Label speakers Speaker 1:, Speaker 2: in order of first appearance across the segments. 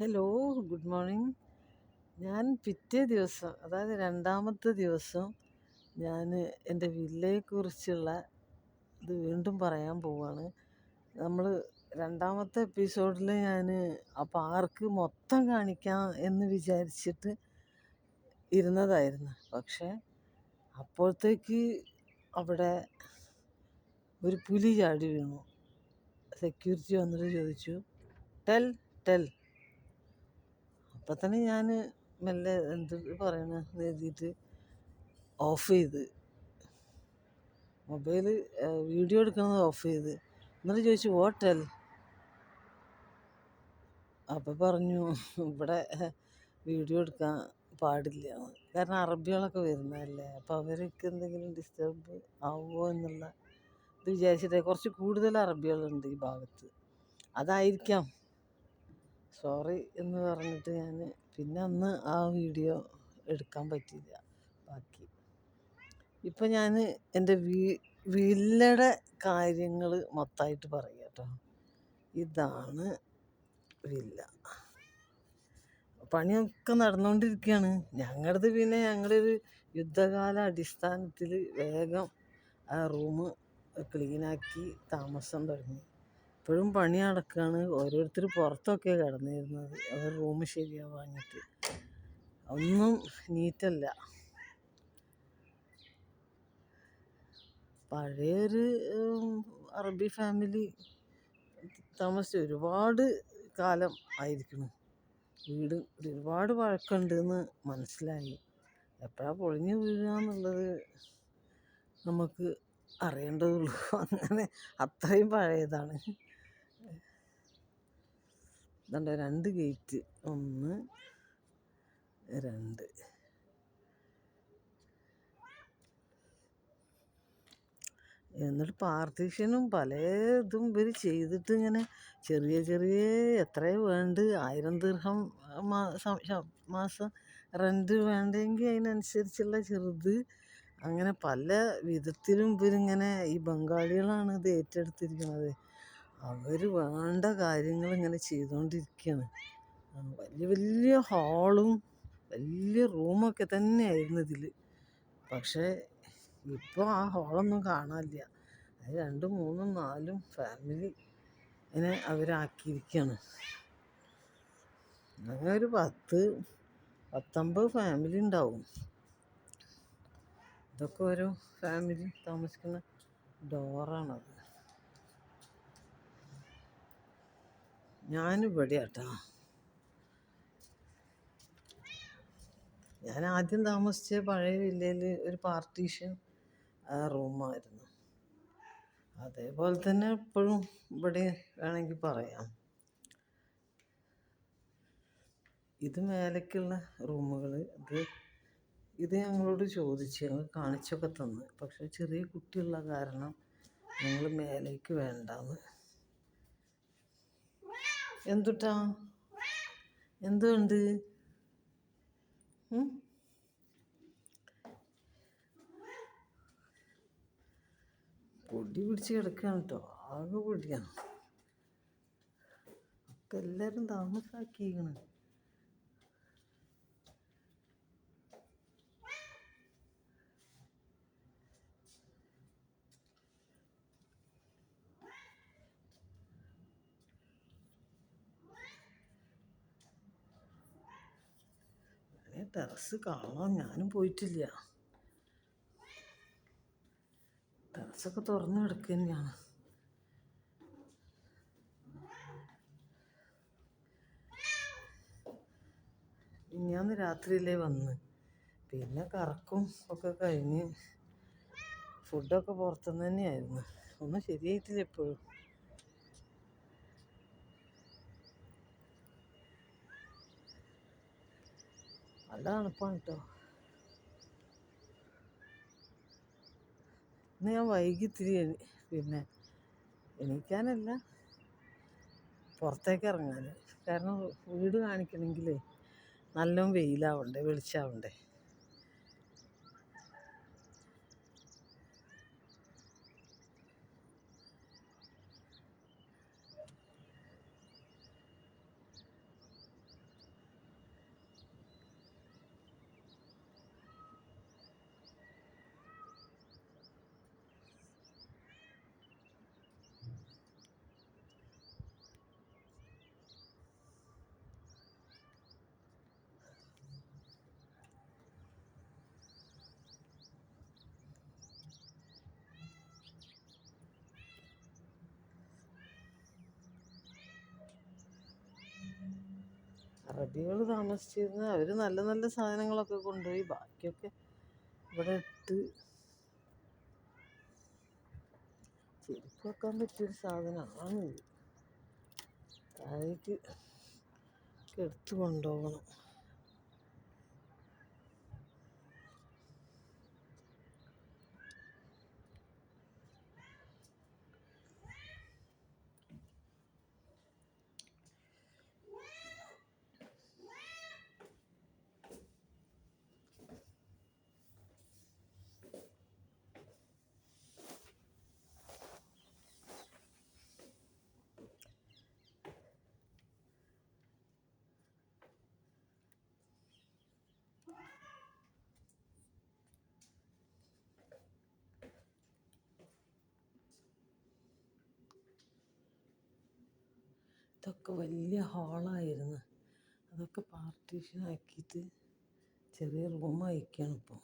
Speaker 1: Hello good morning ഞാൻ പിറ്റേ ദിവസം അതായത് രണ്ടാമത്തെ ദിവസം ഞാൻ എന്റെ വില്ലയെക്കുറിച്ചുള്ള ഇത് വീണ്ടും പറയാൻ പോവാണ്. നമ്മൾ രണ്ടാമത്തെ എപ്പിസോഡിൽ ഞാൻ ആ പാർക്ക് മൊത്തം കാണിക്കാം എന്ന് വിചാരിച്ചിട്ട് ഇരുന്നതായിരുന്നു. പക്ഷേ അപ്പോഴത്തേക്ക് അവിടെ ഒരു പുലി ചാടി വീണു. സെക്യൂരിറ്റി വന്നിട്ട് ചോദിച്ചു ടെൽ ടെൽ. അപ്പം തന്നെ ഞാൻ മെല്ലെ എന്ത് പറയണ എഴുതിയിട്ട് ഓഫ് ചെയ്ത്. മൊബൈൽ വീഡിയോ എടുക്കുന്നത് ഓഫ് ചെയ്ത്. എന്നിട്ട് ചോദിച്ചു ഹോട്ടൽ? അപ്പം പറഞ്ഞു ഇവിടെ വീഡിയോ എടുക്കാൻ പാടില്ല. കാരണം അറബികളൊക്കെ വരുന്നതല്ലേ. അപ്പോൾ അവർക്ക് എന്തെങ്കിലും ഡിസ്റ്റർബ് ആവുമോ എന്നുള്ള ഇത് വിചാരിച്ചിട്ട് കുറച്ച് കൂടുതൽ അറബികളുണ്ട് ഈ ഭാഗത്ത്. അതായിരിക്കാം. സോറി എന്ന് പറഞ്ഞിട്ട് ഞാൻ പിന്നെ അന്ന് ആ വീഡിയോ എടുക്കാൻ പറ്റിയില്ല. ബാക്കി. ഇപ്പം ഞാൻ എന്റെ വീ വില്ലയുടെ കാര്യങ്ങൾ മൊത്തമായിട്ട് പറയാം കേട്ടോ. ഇതാണ് വില്ല. പണിയൊക്കെ നടന്നുകൊണ്ടിരിക്കുകയാണ് ഞങ്ങളുടെ പിന്നെ ഞങ്ങളൊരു യുദ്ധകാല അടിസ്ഥാനത്തിൽ വേഗം ആ റൂം ക്ലീനാക്കി താമസം തുടങ്ങി. ഇപ്പോഴും പണി നടക്കുകയാണ് ഓരോരുത്തർ പുറത്തൊക്കെ കിടന്നിരുന്നത്. അവർ റൂം ശരിയാവാഞ്ഞിട്ട് ഒന്നും നീറ്റല്ല. പഴയൊരു അറബി ഫാമിലി താമസിച്ച് ഒരുപാട് കാലം ആയിരിക്കണം. വീട് ഒരുപാട് പഴക്കമുണ്ടെന്ന് മനസ്സിലായി. എപ്പോഴാണ് പൊളിഞ്ഞു വീഴുക എന്നുള്ളത് നമുക്ക് അറിയേണ്ടതുള്ളൂ. അങ്ങനെ അത്രയും പഴയതാണ്. ഇതുണ്ട് രണ്ട് ഗേറ്റ്. ഒന്ന് രണ്ട്. എന്നിട്ട് പാർട്ടീഷനും പല ഇതും ഇവർ ചെയ്തിട്ട് ഇങ്ങനെ ചെറിയ ചെറിയ എത്രയോ വേണ്ട ആയിരം ദീർഘം മാസം റെന്റ് വേണ്ടെങ്കിൽ അതിനനുസരിച്ചുള്ള ചെറുത്. അങ്ങനെ പല വിധത്തിലും ഇവരിങ്ങനെ ഈ ബംഗാളികളാണ് ഇത് ഏറ്റെടുത്തിരിക്കുന്നത് അവർ വേണ്ട കാര്യങ്ങൾ ഇങ്ങനെ ചെയ്തുകൊണ്ടിരിക്കുകയാണ് വലിയ വലിയ ഹാളും വലിയ റൂമൊക്കെ തന്നെയായിരുന്നു ഇതിൽ. പക്ഷേ ഇപ്പോൾ ആ ഹാളൊന്നും കാണാനില്ല. അത് രണ്ടും മൂന്നും നാലും ഫാമിലി ഇങ്ങനെ അവരാക്കിയിരിക്കുകയാണ്. അങ്ങനെ ഒരു പത്ത് പത്തൊമ്പത് ഫാമിലി ഉണ്ടാവും. ഇതൊക്കെ ഒരു ഫാമിലി താമസിക്കുന്ന ഡോറാണത്. ഞാനിവിടെ കേട്ടോ ഞാൻ ആദ്യം താമസിച്ച പഴയ വില്ലയിൽ ഒരു പാർട്ടീഷൻ റൂമായിരുന്നു. അതേപോലെ തന്നെ ഇപ്പോഴും ഇവിടെ വേണമെങ്കിൽ പറയാം. ഇത് മേലേക്കുള്ള റൂമുകൾ ഇത് ഇത് ഞങ്ങളോട് ചോദിച്ച് ഞങ്ങൾ കാണിച്ചൊക്കെ തന്ന്. പക്ഷെ ചെറിയ കുട്ടിയുള്ള കാരണം ഞങ്ങൾ മേലേക്ക് വേണ്ടാന്ന്. എന്തുട്ടാ? എന്തുണ്ട്? പൊടി പിടിച്ച് കിടക്കുകയാണ് കേട്ടോ ആകെ പൊടിയാണ് ഒക്കെ എല്ലാവരും താമസാക്കിയിരിക്കണം. ടെറസ് കാണാൻ ഞാനും പോയിട്ടില്ല. ടെറസൊക്കെ തുറന്നു കിടക്കുക തന്നെയാണ് ഇഞ്ഞാന്ന് രാത്രിയിലേ വന്ന്. പിന്നെ കറക്കും ഒക്കെ കഴിഞ്ഞ് ഫുഡൊക്കെ പുറത്തുനിന്ന് തന്നെയായിരുന്നു ഒന്നും ശരിയായിട്ടില്ല എപ്പോഴും നല്ല തണുപ്പാണ് കേട്ടോ ഇന്ന് ഞാൻ വൈകി തിരി പിന്നെ എണീക്കാനല്ല പുറത്തേക്ക് ഇറങ്ങാൻ കാരണം വീട് കാണിക്കണമെങ്കിൽ നല്ല വെയിലാവണ്ടേ വെളിച്ചാവണ്ടേ. അറബികൾ താമസിച്ചിരുന്ന അവർ നല്ല നല്ല സാധനങ്ങളൊക്കെ കൊണ്ടുപോയി. ബാക്കിയൊക്കെ ഇവിടെ ഇട്ട് ചെരുപ്പ് വെക്കാൻ പറ്റിയൊരു സാധനമാണ് താഴേക്ക് എടുത്തു കൊണ്ടുപോകണം. ഇതൊക്കെ വലിയ ഹാളായിരുന്നു അതൊക്കെ പാർട്ടീഷൻ ആക്കിയിട്ട് ചെറിയ റൂം അയക്കുകയാണ് ഇപ്പോൾ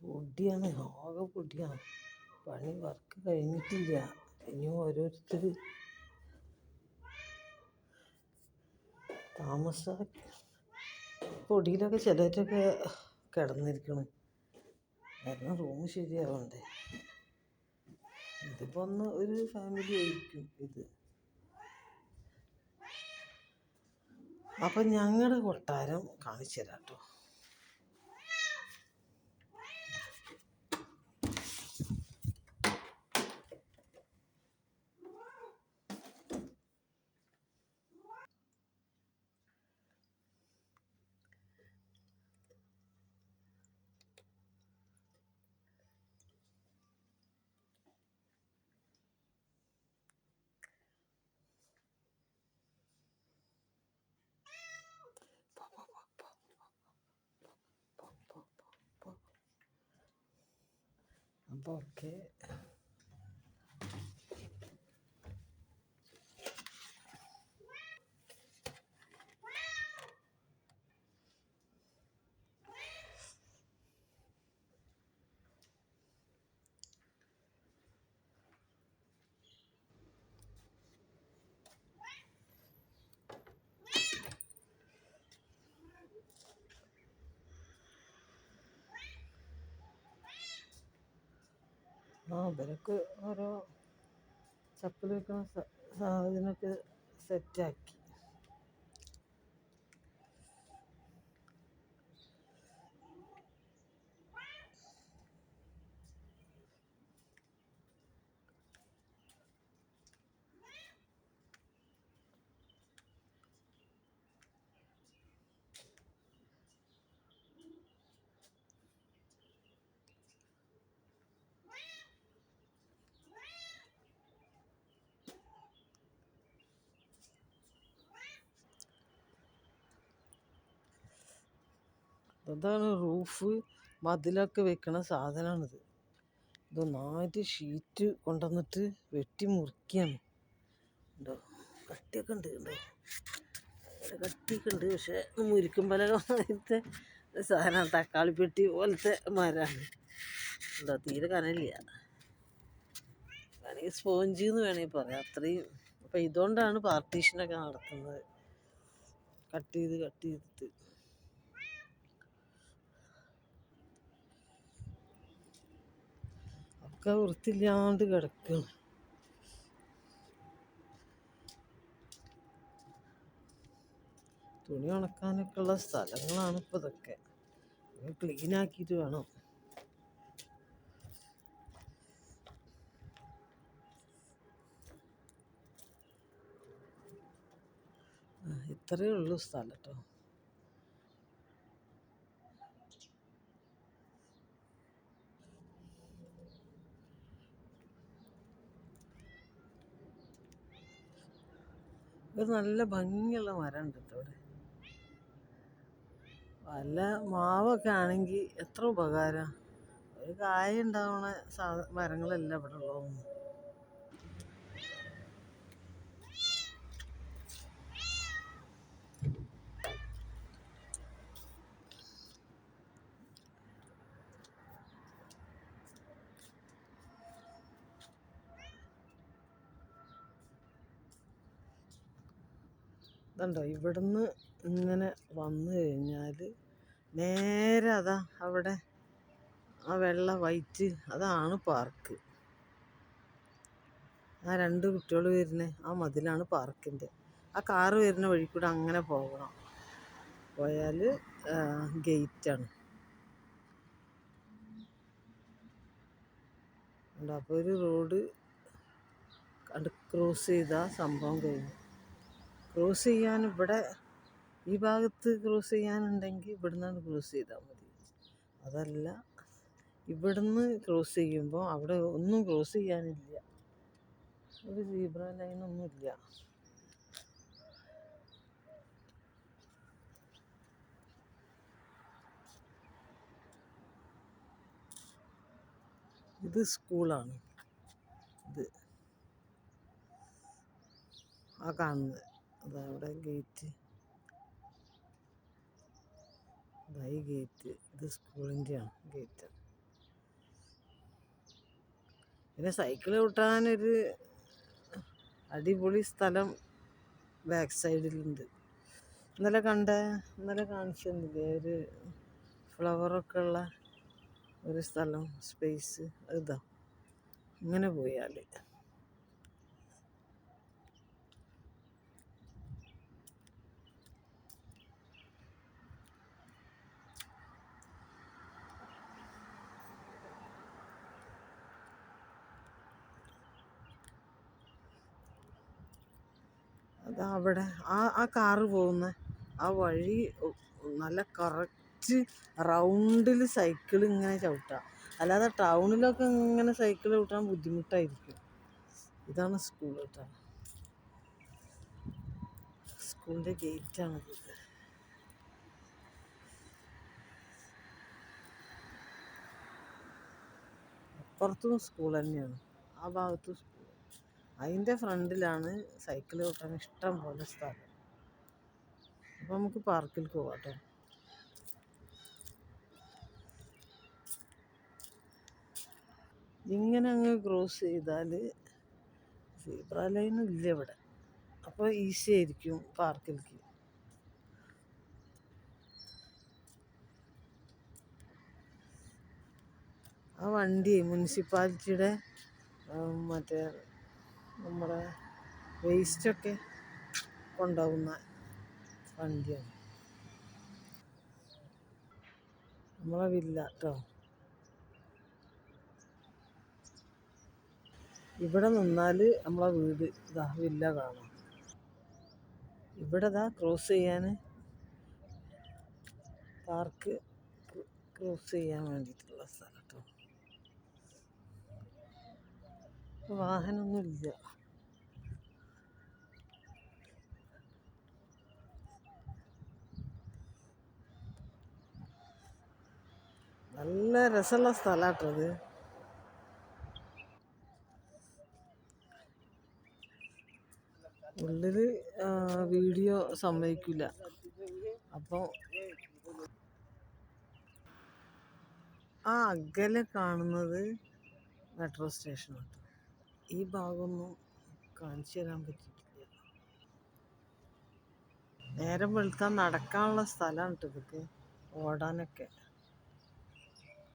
Speaker 1: പൊടിയാണ് ആകെ പൊടിയാണ്. പണി വർക്ക് കഴിഞ്ഞിട്ടില്ല. ഇനി ഓരോരുത്തർ താമസ പൊടിയിലൊക്കെ ചിലരൊക്കെ കിടന്നിരിക്കണം. കാരണം റൂം ശരിയാവണ്ടേ. ഇതിപ്പോൾ ഒരു ഫാമിലി ആയിരിക്കും ഇത്. അപ്പം ഞങ്ങളുടെ കൊട്ടാരം കാണിച്ചു തരാം കേട്ടോ അപ്പോൾ ആ ഇവരൊക്കെ ഓരോ ചപ്പൽ സെറ്റ് സാധനമൊക്കെ സെറ്റാക്കി അതാണ് റൂഫ് മതിലൊക്കെ വെക്കണ സാധനമാണിത് ഇത് ഒന്നായിട്ട് ഷീറ്റ് കൊണ്ടുവന്നിട്ട് വെട്ടി മുറിക്കുകയാണ് ഉണ്ടോ കട്ടിയൊക്കെ ഉണ്ട് ഉണ്ടോ കട്ടിയൊക്കെ ഉണ്ട് പക്ഷേ മുരിക്കും പല പോലത്തെ സാധനം തക്കാളിപ്പെട്ടി പോലത്തെ മരമാണ് ഉണ്ടോ തീരെ കനലില്ല. വേണമെങ്കിൽ സ്പോഞ്ച് എന്ന് വേണമെങ്കിൽ പറയാം. അത്രയും അപ്പം ഇതുകൊണ്ടാണ് പാർട്ടീഷനൊക്കെ നടത്തുന്നത്. കട്ട് ചെയ്ത് കട്ട് ചെയ്തിട്ട്. ഒക്കെ വൃത്തിയില്ലാണ്ട് കിടക്കുകയാണ് തുണി ഉണക്കാനൊക്കെ ഉള്ള സ്ഥലങ്ങളാണ് ഇപ്പോൾ ഇതൊക്കെ. ക്ലീൻ ആക്കിയിട്ട് വേണം. ഇത്രയേ ഉള്ളൂ സ്ഥലം കേട്ടോ ഒരു നല്ല ഭംഗിയുള്ള മരമുണ്ട് ഇവിടെ വല്ല മാവൊക്കെ ആണെങ്കിൽ എത്ര ഉപകാരം. ഒരു കായ ഉണ്ടാവണ സാധ മരങ്ങളല്ല ഇവിടെ ഉള്ളതൊന്നും. ഇതുണ്ടോ ഇവിടുന്ന് ഇങ്ങനെ വന്നു കഴിഞ്ഞാൽ നേരെ അതാ അവിടെ ആ വെള്ള വൈറ്റ് അതാണ് പാർക്ക് ആ രണ്ട് കുട്ടികൾ വരുന്നത് ആ മതിലാണ് പാർക്കിന്റെ ആ കാറ് വരുന്ന വഴി കൂടെ അങ്ങനെ പോകണം. പോയാൽ ഗേറ്റാണ് അപ്പോൾ ഒരു റോഡ് ക്രോസ് ചെയ്താൽ സംഭവം കഴിഞ്ഞു. ക്രോസ് ചെയ്യാൻ ഇവിടെ ഈ ഭാഗത്ത് ക്രോസ് ചെയ്യാനുണ്ടെങ്കിൽ ഇവിടുന്നാണ് ക്രോസ് ചെയ്താൽ മതി. അതല്ല ഇവിടുന്ന് ക്രോസ് ചെയ്യുമ്പോൾ അവിടെ ഒന്നും ക്രോസ് ചെയ്യാനില്ല. ഒരു സീബ്ര ലൈനൊന്നുമില്ല. ഇത് സ്കൂളാണ്. ഇത് ആ കാണുന്നത്. അതവിടെ ഗേറ്റ് ഈ ഗേറ്റ് ഇത് സ്കൂളിന്റെയാണ് ഗേറ്റ് പിന്നെ സൈക്കിൾ കൂട്ടാനൊരു അടിപൊളി സ്ഥലം ബാക്ക് സൈഡിലുണ്ട് ഇന്നലെ കണ്ട ഇന്നലെ കാണിച്ചിരുന്നില്ലേ ഒരു ഫ്ലവറൊക്കെ ഉള്ള ഒരു സ്ഥലം സ്പേസ് ഇതാ. ഇങ്ങനെ പോയാൽ അവിടെ. ആ ആ കാറ് പോകുന്ന. ആ വഴി നല്ല കറക്റ്റ് റൗണ്ടിൽ സൈക്കിൾ ഇങ്ങനെ ചവിട്ടാം. അല്ലാതെ ടൗണിലൊക്കെ ഇങ്ങനെ സൈക്കിൾ ചവിട്ടാൻ ബുദ്ധിമുട്ടായിരിക്കും. ഇതാണ് സ്കൂൾ കേട്ടോ. സ്കൂളിന്റെ ഗേറ്റാണിത് അപ്പുറത്തും സ്കൂൾ തന്നെയാണ്. ആ ഭാഗത്തും അതിന്റെ ഫ്രണ്ടിലാണ് സൈക്കിൾ വെക്കാൻ ഇഷ്ടം പോലെ സ്ഥലം. അപ്പോൾ നമുക്ക് പാർക്കിൽ പോവാം ഇങ്ങനെ അങ്ങ് ക്രോസ് ചെയ്താൽ സീബ്ര ലൈൻ ഇല്ല ഇവിടെ. അപ്പോൾ ഈസി ആയിരിക്കും പാർക്കിലേക്ക് ആ വണ്ടി മുനിസിപ്പാലിറ്റിയുടെ മറ്റേ നമ്മുടെ വേസ്റ്റൊക്കെ കൊണ്ടുപോകുന്ന വണ്ടിയാണ്. നമ്മളെ വില്ല കേട്ടോ ഇവിടെ നിന്നാൽ നമ്മളെ വീട് ഇതാ വില്ല കാണാം. ഇവിടെ ഇതാ ക്രോസ് ചെയ്യാൻ പാർക്ക് ക്രോസ് ചെയ്യാൻ വേണ്ടിയിട്ടുള്ള സ്ഥലം കേട്ടോ വാഹനമൊന്നുമില്ല. നല്ല രസമുള്ള സ്ഥലമാട്ടത് ഉള്ളിൽ വീഡിയോ സമ്മതിക്കില്ല അപ്പോൾ ആ അകലെ കാണുന്നത് മെട്രോ സ്റ്റേഷനാണ്. ഈ ഭാഗമൊന്നും കാണിച്ചു തരാൻ പറ്റിയിട്ടില്ല. നേരം വെളുത്താൻ നടക്കാനുള്ള സ്ഥലമാണ് കേട്ടോ ഇതൊക്കെ. ഓടാനൊക്കെ.